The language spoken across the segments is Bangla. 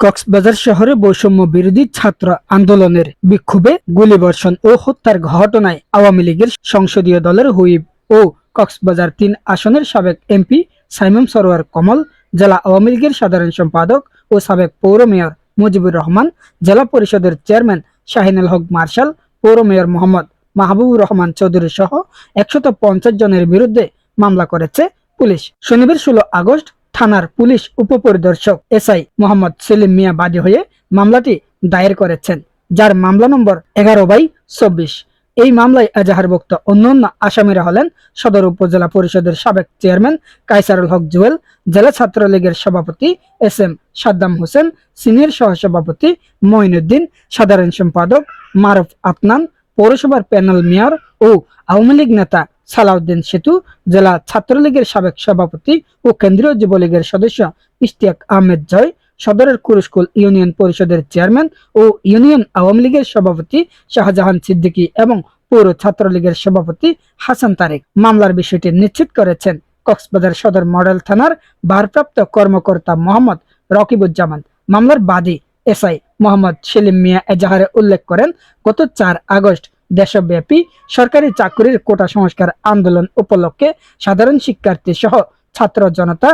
কক্সবাজার শহরে বৈষম্য বিরোধী ছাত্র আন্দোলনের বিক্ষোভে গুলিবর্ষণ ও হত্যার ঘটনায় আওয়ামী লীগের সংসদীয় দলের হুইপ ও কক্সবাজার তিন আসনের সাবেক এমপি সাইমন সরোয়ার কমল, জেলা আওয়ামী লীগের সাধারণ সম্পাদক ও সাবেক পৌর মেয়র মুজিবুর রহমান, জেলা পরিষদের চেয়ারম্যান শাহিনুল হক মার্শাল, পৌর মেয়র মোহাম্মদ মাহবুবুর রহমান চৌধুরী সহ একশত পঞ্চাশ জনের বিরুদ্ধে মামলা করেছে পুলিশ। শনিবার ষোলো আগস্ট থানার পুলিশ উপপরিদর্শক এসআই মোহাম্মদ সেলিম মিয়া বাদী হয়ে মামলাটি দায়ের করেছেন, যার মামলা নম্বর এগারো বাই চব্বিশ। এই মামলায় এজাহারভুক্ত অন্যান্য আসামিরা হলেন সদর উপজেলা পরিষদের সাবেক চেয়ারম্যান কাইসারুল হক জুয়েল, জেলা ছাত্রলীগের সভাপতি S M Saddam Hossain, senior সহসভাপতি মঈনুদ্দিন, সাধারণ সম্পাদক মারুফ আতনান পৌরসভার প্যানেল মেয়র ও আওয়ামী লীগ নেতা সালাউদ্দিন সেতু জেলা ছাত্রলীগের সাবেক সভাপতি ও কেন্দ্রীয় যুবলীগের সদস্য ইশতিয়াক আহমেদ জয়, সদরের কুরুস্কুল ইউনিয়ন পরিষদের চেয়ারম্যান ও ইউনিয়ন আওয়ামী লীগের সভাপতি শাহজাহান সিদ্দিকী এবং পৌর ছাত্রলীগের সভাপতি হাসান তারেক। মামলার বিষয়টি নিশ্চিত করেছেন কক্সবাজার সদর মডেল থানার ভারপ্রাপ্ত কর্মকর্তা মোহাম্মদ রকিবুজ্জামান। মামলার বাদী এসআই মোহাম্মদ সেলিম মিয়া এজাহারে উল্লেখ করেন, গত চার আগস্ট দেশব্যাপী সরকারি চাকরির কোটা সংস্কার আন্দোলন উপলক্ষে সাধারণ শিক্ষার্থী সহ ছাত্র জনতা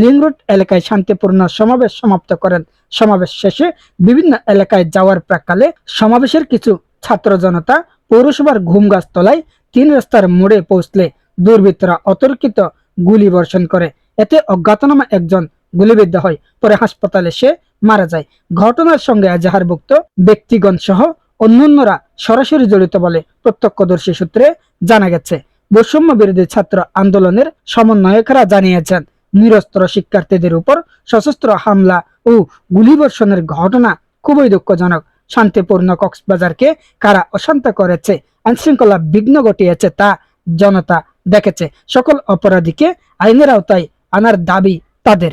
লিংরুট এলাকায় শান্তিপূর্ণ সমাবেশ সমাপ্ত করেন। সমাবেশ শেষে বিভিন্ন এলাকায় যাওয়ার প্রাকালে সমাবেশের কিছু ছাত্র জনতা পৌরসভার ঘুমগাছ তলায় তিন রাস্তার মোড়ে পৌঁছলে দুর্বৃত্তরা অতর্কিত গুলি বর্ষণ করে। এতে অজ্ঞাতনামা একজন গুলিবিদ্ধ হয়, পরে হাসপাতালে সে মারা যায়। ঘটনার সঙ্গে এজাহারভুক্ত ব্যক্তিগণ সহ অন্যান্যরা সরাসরি জড়িত বলে প্রত্যক্ষদর্শী সূত্রে জানা গেছে। বৈষম্য বিরোধী ছাত্র আন্দোলনের সমন্বয়করা জানিয়েছেন, নিরস্ত্র শিক্ষার্থীদের উপর সশস্ত্র হামলা ও গুলিবর্ষণের ঘটনা খুবই দুঃখজনক। শান্তিপূর্ণ কক্সবাজারকে কারা অশান্ত করেছে, আইনশৃঙ্খলা বিঘ্ন ঘটিয়েছে তা জনতা দেখেছে। সকল অপরাধীকে আইনের আওতায় আনার দাবি তাদের।